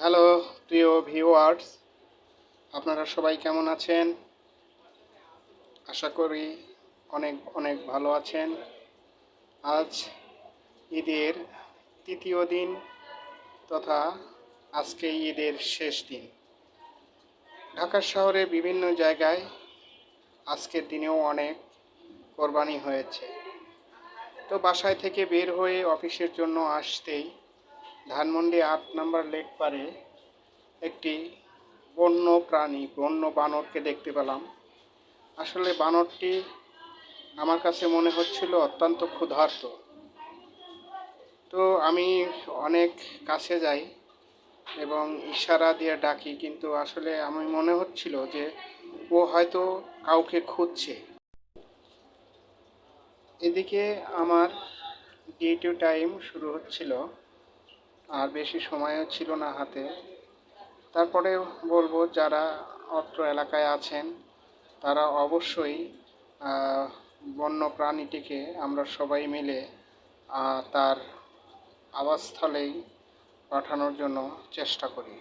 Hello, প্রিয় viewers, আপনারা সবাই কেমন আছেন? আশা করি অনেক অনেক ভালো আছেন। আজ ঈদের তৃতীয় দিন তথা আজকে ঈদের শেষ দিন। ঢাকা শহরে বিভিন্ন জায়গায় আজকের দিনেও অনেক কোরবানি হয়েছে। তো বাসায় থেকে বের হয়ে অফিসের জন্য আসতেই ধানমন্ডি আট নম্বর লেক পারে একটি বন্য প্রাণী, বন্য বানরকে দেখতে পেলাম। আসলে বানরটি আমার কাছে মনে হচ্ছিল অত্যন্ত ক্ষুধার্ত। তো আমি অনেক কাছে যাই এবং ইশারা দিয়ে ডাকি, কিন্তু আসলে আমি মনে হচ্ছিল যে ও হয়তো কাউকে খুঁজছে। এদিকে আমার ডিউটি টাইম শুরু হচ্ছিল। আর বেশি সময়ও ছিল না হাতে। তারপরে বলব, যারা অত্র এলাকায় আছেন, তারা অবশ্যই বন্য প্রাণীটিকে আমরা সবাই মিলে তার আবাসস্থলেই পাঠানোর জন্য চেষ্টা করি।